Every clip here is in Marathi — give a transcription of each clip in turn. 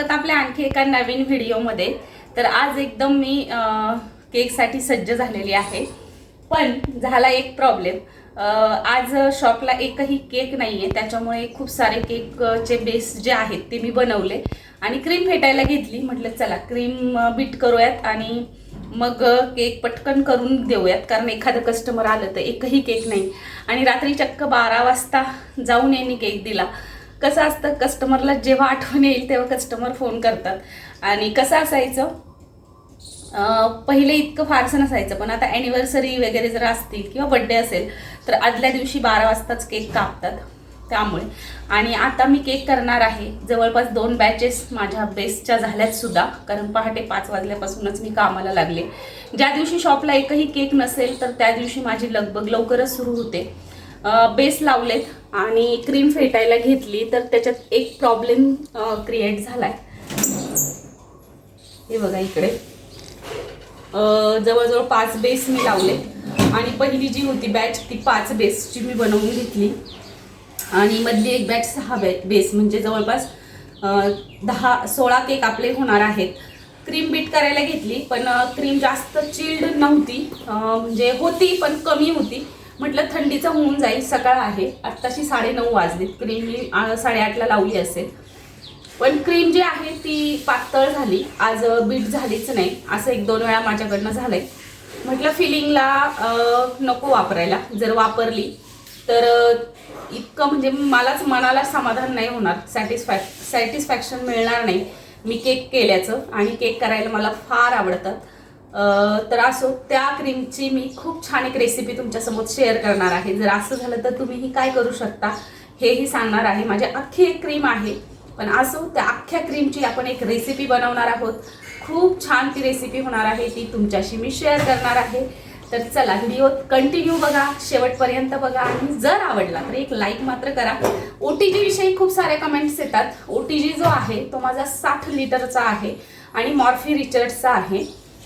स्वागत आपल्या आणखी एका नवीन व्हिडिओमध्ये. तर आज एकदम मी केकसाठी सज्ज झालेली आहे. पण झाला एक प्रॉब्लेम आज शॉपला एकही केक नाही आहे त्याच्यामुळे खूप सारे केकचे बेस जे आहेत ते मी बनवले. आणि क्रीम फेटायला घेतली. म्हटलं चला क्रीम बीट करूयात आणि मग केक पटकन करून देऊयात. कारण एखादं कस्टमर आलं तर एकही केक नाही. आणि रात्री चक्क बारा वाजता जाऊन यांनी केक दिला. कसं असतं कस्टमरला जेव्हा आठवण येईल तेव्हा कस्टमर फोन करतात. आणि कसं असायचं पहिले इतकं फारसं नसायचं पण आता ॲनिव्हर्सरी वगैरे जर असतील किंवा बड्डे असेल तर आदल्या दिवशी बारा वाजताच केक कापतात त्यामुळे. आणि आता मी केक करणार आहे जवळपास दोन बॅचेस माझ्या बेसच्या झाल्यात सुद्धा कारण पहाटे पाच वाजल्यापासूनच मी कामाला लागले. ज्या दिवशी शॉपला एकही केक नसेल तर त्या दिवशी माझी लगबग लवकरच सुरू होते. बेस लावलेत आणि क्रीम फेटायला घेतली तर त्याच्यात एक प्रॉब्लेम क्रिएट झाला आहे हे बघा इकडे. जवळजवळ पाच बेस मी लावले. आणि पहिली जी होती बॅच ती पाच बेसची मी बनवून घेतली. आणि मधली एक बॅच सहा बे बेस म्हणजे जवळपास दहा सोळा केक आपले होणार आहेत. क्रीम बीट करायला घेतली पण क्रीम जास्त चिल्ड नव्हती. म्हणजे होती पण कमी होती. म्हटलं थंडीचं होऊन जाईल सकाळ आहे. आत्ताशी साडेनऊ वाजली. क्रीम मी साडेआठला लावली असेल. पण क्रीम जी आहे ती पातळ झाली. आज बीट झालीच नाही. असं एक दोन वेळा माझ्याकडनं झालंय. म्हटलं फिलिंगला नको वापरायला. जर वापरली तर इतकं म्हणजे मलाच मनाला समाधान नाही होणार. सॅटिस्फॅक सॅटिस्फॅक्शन मिळणार नाही. मी केक केल्याचं आणि केक करायला मला फार आवडतात. तर असो त्या क्रीमची मी खूप छान एक रेसिपी तुमच्यासमोर शेअर करणार आहे. जर असं झालं तर तुम्हीही काय करू शकता हेही सांगणार आहे. माझी अख्खी एक क्रीम आहे पण असो त्या अख्ख्या क्रीमची आपण एक रेसिपी बनवणार आहोत. खूप छान ती रेसिपी होणार आहे ती तुमच्याशी मी शेअर करणार आहे. तर चला व्हिडिओ कंटिन्यू बघा शेवटपर्यंत बघा. आणि जर आवडला तर एक लाईक मात्र करा. ओ टी जीविषयी खूप सारे कमेंट्स येतात. ओ टी जी जो आहे तो माझा साठ लिटरचा आहे आणि मॉर्फी रिचर्डचा आहे.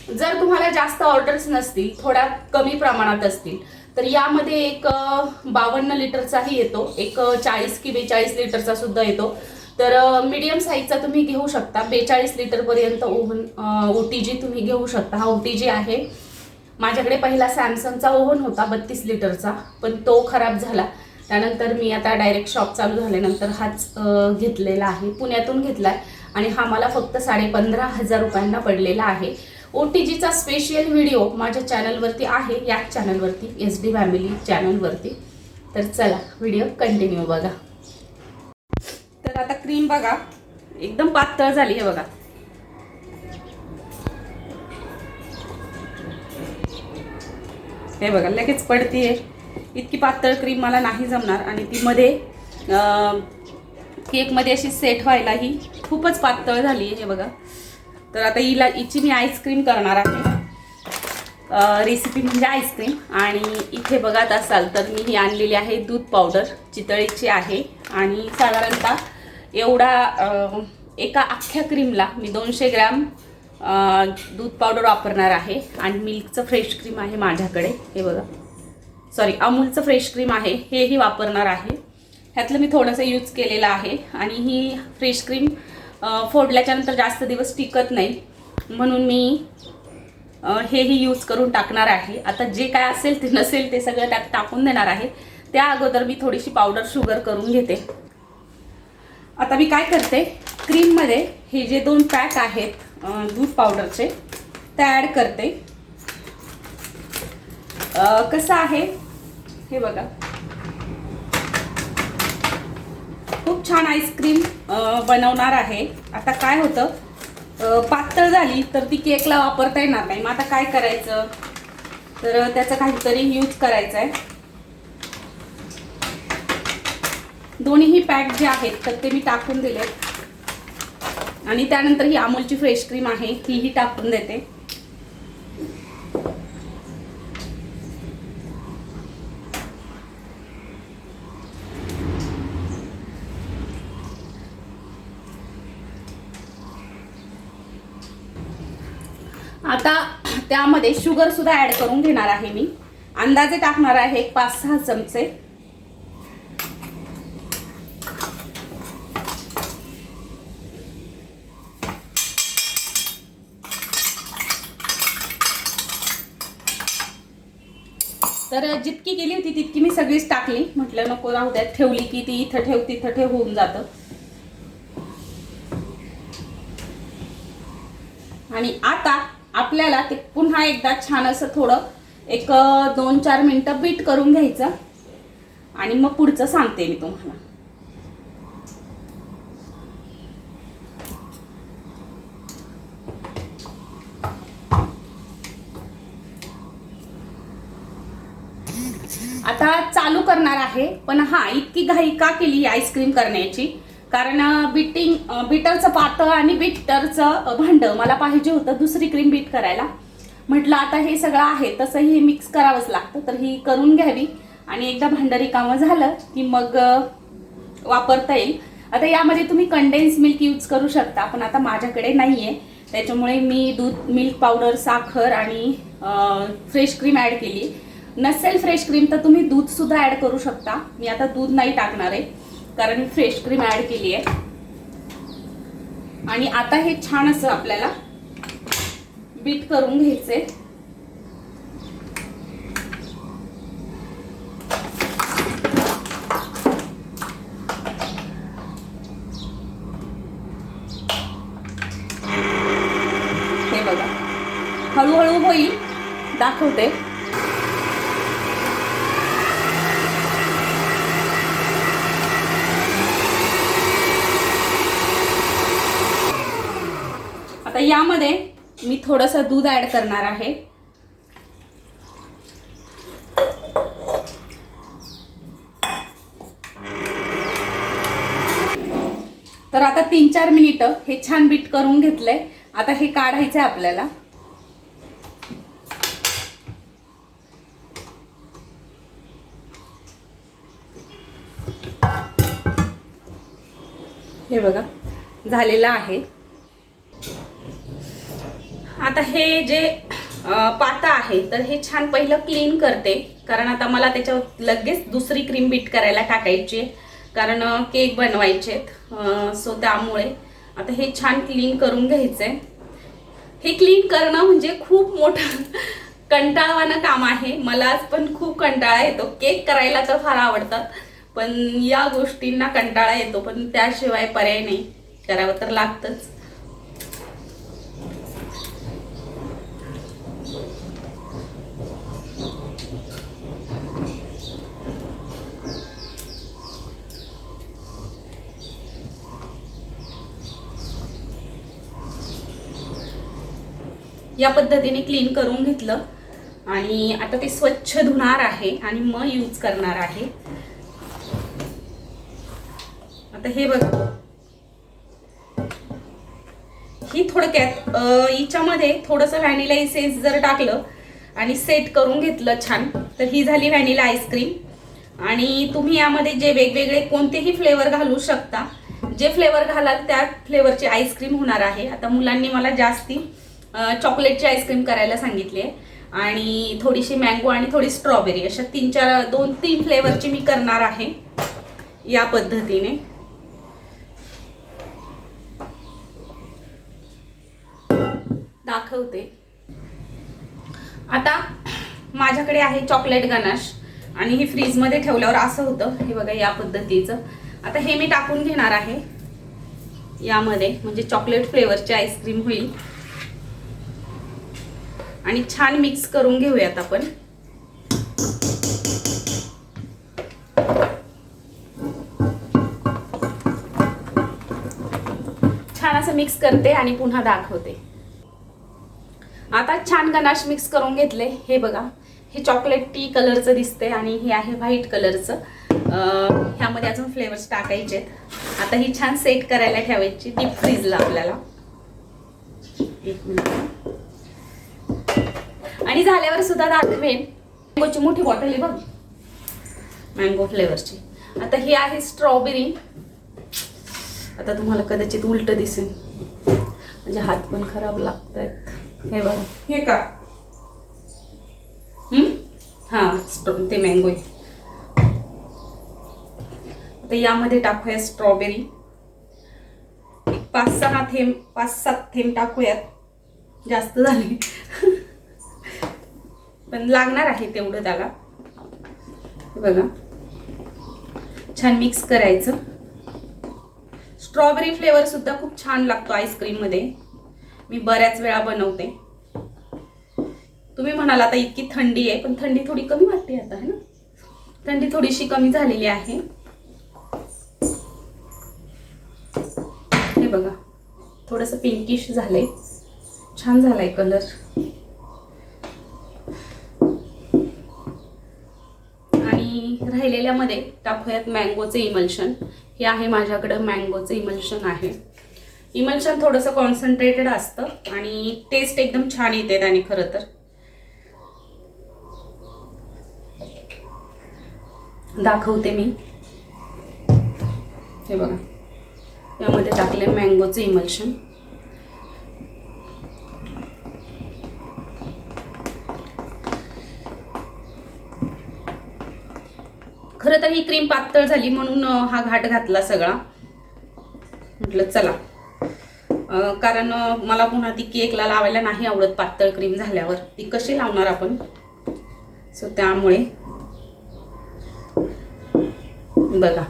जर तुम्हाला जास्त ऑर्डर्स नसतील थोड्या कमी प्रमाणात असतील तर यामध्ये एक बावन्न लिटरचाही येतो. एक चाळीस की बेचाळीस लिटरचा सुद्धा येतो. तर मीडियम साईजचा तुम्ही घेऊ शकता. बेचाळीस लिटरपर्यंत ओव्हन ओ टी जी तुम्ही घेऊ शकता. हा ओ टी जी आहे. माझ्याकडे पहिला सॅमसंगचा ओव्हन होता बत्तीस लिटरचा पण तो खराब झाला. त्यानंतर मी आता डायरेक्ट शॉप चालू झाल्यानंतर हाच घेतलेला आहे. पुण्यातून घेतला आहे आणि हा मला फक्त साडे पंधरा हजार रुपयांना पडलेला आहे. ओ टी जीचा स्पेशल व्हिडिओ माझ्या चॅनलवरती आहे. या चॅनलवरती एस डी फॅमिली चॅनलवरती तर चला व्हिडिओ कंटिन्यू बघा. तर आता क्रीम बघा. एकदम पातळ झाली हे बघा. हे बघा लगेच पडतीये. इतकी पातळ क्रीम मला नाही जमणार आणि ती मध्ये केकमध्ये अशी सेट व्हायला ही खूपच पातळ झाली आहे हे बघा. तर आता हिला हिची मी आईस्क्रीम करणार आहे. रेसिपी म्हणजे आईस्क्रीम आणि इथे बघत असाल तर मी ही आणलेली आहे दूध पावडर चितळेची आहे. आणि साधारणतः एवढा एका अख्ख्या क्रीमला मी दोनशे ग्रॅम दूध पावडर वापरणार आहे. आणि मिल्कचं फ्रेश क्रीम आहे माझ्याकडे. हे बघा. सॉरी अमूलचं फ्रेश क्रीम आहे. हेही वापरणार आहे. ह्यातलं मी थोडंसं यूज केलेलं आहे. आणि ही फ्रेश क्रीम फोडल्याच्यानंतर जास्त दिवस टिकत नाही. म्हणून मी हेही यूज करून टाकणार आहे. आता जे काय असेल ते नसेल ते सगळं त्यात टाकून देणार आहे. त्या अगोदर मी थोडीशी पावडर शुगर करून घेते. आता मी काय करते क्रीममध्ये हे जे दोन पॅक आहेत दूध पावडरचे ते ॲड करते. कसं आहे हे बघा. खूप छान आईस्क्रीम बनवणार आहे. आता काय होतं? पातळ झाली तर ती केकला वापरता येणार नाही. मग आता काय करायचं? तर त्याचं काहीतरी यूज करायचं आहे दोन्हीही पॅक जे आहेत तर ते मी टाकून दिलेत. आणि त्यानंतर ही अमूलची फ्रेश क्रीम आहे तीही टाकून देते. त्यामध्ये शुगर सुद्धा ऍड करून घेणार आहे मी. अंदाजे टाकणार आहे एक पाच सहा चमचे. तर जितकी केली होती तितकी मी सगळीच टाकली. म्हटलं नको राहू द्या ठेवली की ती इथं ठेव तिथं ठेव होऊन जातं. आणि आता आपल्याला ते पुन्हा एकदा छान असं थोडं एक दोन चार मिनटं बीट करून घ्यायचं. आणि मग पुढचं सांगते मी तुम्हाला. आता चालू करणार आहे पण हा इतकी घाई का केली आईस्क्रीम करण्याची? कारण बिटिंग बीटरचं पातळ आणि बीटरचं भांड मला पाहिजे होतं दुसरी क्रीम बीट करायला. म्हटलं आता हे सगळं आहे तसं हे मिक्स करावंच लागतं तर ही करून घ्यावी. आणि एकदा भांड रिकामं झालं की मग वापरता येईल. आता यामध्ये तुम्ही कंडेन्स मिल्क यूज करू शकता पण आता माझ्याकडे नाही आहे त्याच्यामुळे मी दूध मिल्क पावडर साखर आणि फ्रेश क्रीम ॲड केली. नसेल फ्रेश क्रीम तर तुम्ही दूधसुद्धा ॲड करू शकता. मी आता दूध नाही टाकणार आहे. कारण मी फ्रेश क्रीम ॲड केली आहे. आणि आता हे छान असं आपल्याला बीट करून घ्यायचंय. हे बघा. हळूहळू होईल. दाखवते आता यामध्ये मी थोडंसं दूध ऍड करणार आहे. तर आता तीन चार मिनिटं हे छान बीट करून घेतलंय. आता हे काढायचंय आपल्याला. हे बघा झालेलं आहे. आता हे जे पाता आहे तर हे छान पहिलं क्लीन करते. कारण आता मला त्याच्यावर लगेच दुसरी क्रीम बीट करायला टाकायची आहे. कारण केक बनवायचे सो त्यामुळे आता हे छान क्लीन करून घ्यायचंय. हे क्लीन करणं म्हणजे खूप मोठं कंटाळवानं काम आहे. मला पण खूप कंटाळा येतो. केक करायला तर फार आवडतात. पण या गोष्टींना कंटाळा येतो. पण त्याशिवाय पर्याय नाही. करावं तर लागतंच. या पद्धतीने क्लीन करून घेतलं. आणि आता ते स्वच्छ धुणार आहे आणि मग यूज करणार आहे. आता हे बघा. ही थोडक्यात हिच्यामध्ये थोडंसं व्हॅनिला इसेन्स जर टाकलं आणि सेट करून घेतलं छान तर ही झाली व्हॅनिला आईस्क्रीम आणि तुम्ही यामध्ये जे वेगवेगळे कोणतेही फ्लेवर घालू शकता जे फ्लेवर घालाल त्या फ्लेवरची आईस्क्रीम होणार आहे. आता मुलांनी मला जास्ती चॉकलेटची आईस्क्रीम करायला सांगितली आहे. आणि थोडीशी मँगो आणि थोडी स्ट्रॉबेरी अशा तीन चार दोन तीन फ्लेवरची मी करणार आहे या पद्धतीने. दाखवते. आता माझ्याकडे आहे चॉकलेट गनाश आणि हे फ्रीजमध्ये ठेवल्यावर असं होतं. हे बघा या पद्धतीचं. आता हे मी टाकून घेणार आहे. यामध्ये म्हणजे चॉकलेट फ्लेवरची आईस्क्रीम होईल. आणि छान मिक्स करून घेऊयात आपण. छान असं मिक्स करते आणि पुन्हा दाखवते. आता छान गनाश मिक्स करून घेतले. हे बघा हे चॉकलेट टी कलरचं दिसते आणि हे आहे व्हाईट कलरचं ह्यामध्ये अजून फ्लेवर्स टाकायचे आता ही छान सेट करायला ठेवायची डीप फ्रीजला आपल्याला. एक मिनिट. आणि झाल्यावर सुद्धा दाखवेन मँगोची मोठी बॉटल आहे बघ. मँगो फ्लेवरची आता ही आहे स्ट्रॉबेरी आता तुम्हाला कदाचित उलट दिसेल. म्हणजे हात पण खराब लागत आहेत हे बघा. हे का? हम्म? हा ते मँगो आहे. आता यामध्ये टाकूया स्ट्रॉबेरी एक पाच सहा थेंब पाच सात थेंब टाकूयात. जास्त झाले. पण लागणार आहे तेवढं त्याला. बघा. छान मिक्स करायचं. स्ट्रॉबेरी फ्लेवर सुद्धा खूप छान लागतो आईस्क्रीममध्ये मी बऱ्याच वेळा बनवते. तुम्ही म्हणाल आता इतकी थंडी आहे पण थंडी थोडी कमी वाटते आता है ना? थंडी थोडीशी कमी झालेली आहे. हे बघा. थोडंसं पिंकिश झालंय. छान झालाय कलर पहिल्यामध्ये टाकूयात मँगोचं इमल्शन हे आहे माझ्याकडं मँगोचं इमल्शन आहे. इमल्शन थोडंसं कॉन्सन्ट्रेटेड असतं आणि टेस्ट एकदम छान येते त्याने खरं तर. दाखवते मी. हे बघा. यामध्ये टाकले मँगोचं इमल्शन खरं तर ही क्रीम पातळ झाली म्हणून हा घाट घातला सगळा. म्हटलं चला. कारण मला पुन्हा ती केकला लावायला नाही आवडत पातळ क्रीम झाल्यावर. ती कशी लावणार आपण? सो त्यामुळे बघा.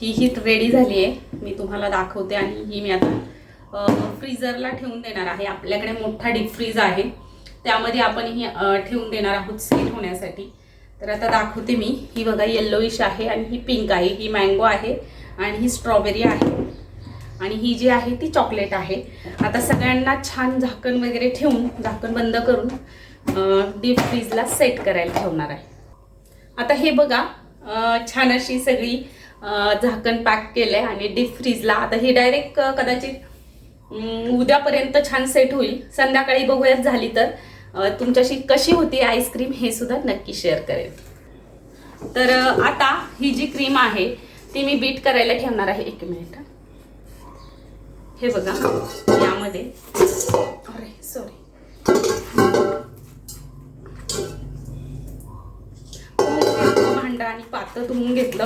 ही ही रेडी झाली आहे. मी तुम्हाला दाखवते आणि ही मी आता फ्रीजरला ठेवून देणार आहे. आपल्याकडे मोठा डीप फ्रीज आहे. त्यामध्ये आपण ही ठेवून देणार आहोत सेट होण्यासाठी. तर आता दाखवते मी. ही बघा येल्लोइश आहे आणि ही पिंक आहे. ही मँगो आहे आणि ही स्ट्रॉबेरी आहे. आणि ही जी आहे ती चॉकलेट आहे. आता सगळ्यांना छान झाकण वगैरे ठेवून झाकण बंद करून डीप फ्रीजला सेट करायला ठेवणार आहे. आता हे बघा छान अशी सगळी झाकण पॅक केलं आहे आणि डीप फ्रीजला आता हे डायरेक्ट कदाचित उद्यापर्यंत छान सेट होईल. संध्याकाळी बघूयात झाली तर. तुमच्याशी कशी होती आईस्क्रीम हे सुद्धा नक्की शेअर करेल तर आता ही जी क्रीम आहे ती मी बीट करायला ठेवणार आहे एक मिनिट. हे बघा यामध्ये. अरे सॉरी भांडा आणि पातळ धुवून घेतलं.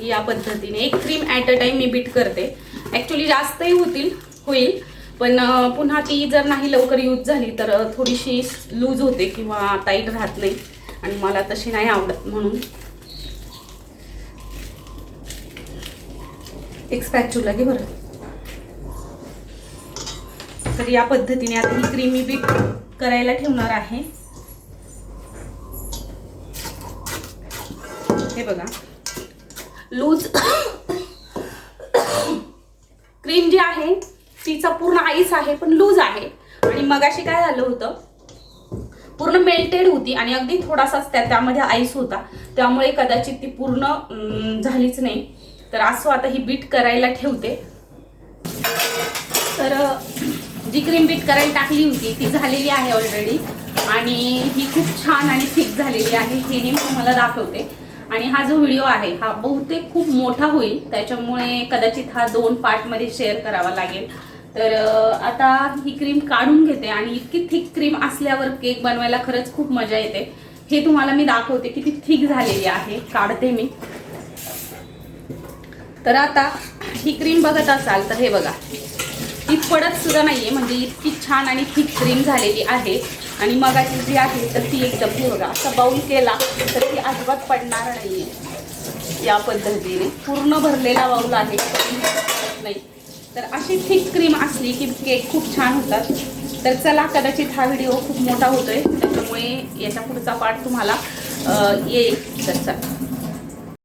या पद्धतीने एक क्रीम ॲट अ टाइम मी बीट करते. ॲक्च्युली जास्तही होतील होईल. पण पुन्हा ती जर नाही लवकर यूज झाली तर थोडीशी लूज होते किंवा टाईट राहत नाही. आणि मला तशी नाही आवडत म्हणून. एक स्पॅच्युला घे बरं. तर या पद्धतीने आता ही क्रीमी बीट करायला ठेवणार आहे. हे बघा. लूज क्रीम जी आहे तिचा पूर्ण आईस आहे पण लूज आहे. आणि मगाशी काय झालं होतं? पूर्ण मेल्टेड होती आणि अगदी थोडासाच त्या त्यामध्ये आईस होता. त्यामुळे कदाचित ती पूर्ण झालीच नाही. तर असं आता ही बीट करायला ठेवते. तर जी क्रीम बीट करायला टाकली होती ती झालेली आहे ऑलरेडी आणि ही खूप छान आणि थिक झालेली आहे हे मी तुम्हाला दाखवते. आणि हा जो व्हिडिओ आहे हा बहुतेक खूप मोठा होईल. त्याच्यामुळे कदाचित हा दोन पार्टमध्ये शेअर करावा लागेल. तर आता ही क्रीम काढून घेते आणि इतकी थिक क्रीम असल्यावर केक बनवायला खरंच खूप मजा येते. हे तुम्हाला मी दाखवते किती थिक झालेली आहे. काढते मी. तर आता ही क्रीम बघत असाल तर हे बघा. ती पडत सुद्धा नाहीये म्हणजे इतकी छान आणि थिक क्रीम झालेली आहे. आणि मगाची जी आहे तर ती एकदम हे बघा असा बाऊल केला तर ती अजिबात पडणार नाहीये. या पद्धतीने. पूर्ण भरलेला बाऊल आहे. नाही. तर अशी थिक क्रीम असली की केक खूप छान होतात. तर चला कदाचित हा व्हिडिओ खूप मोठा होतोय. त्याच्यामुळे याच्या पुढचा पार्ट तुम्हाला येईल. तर चला.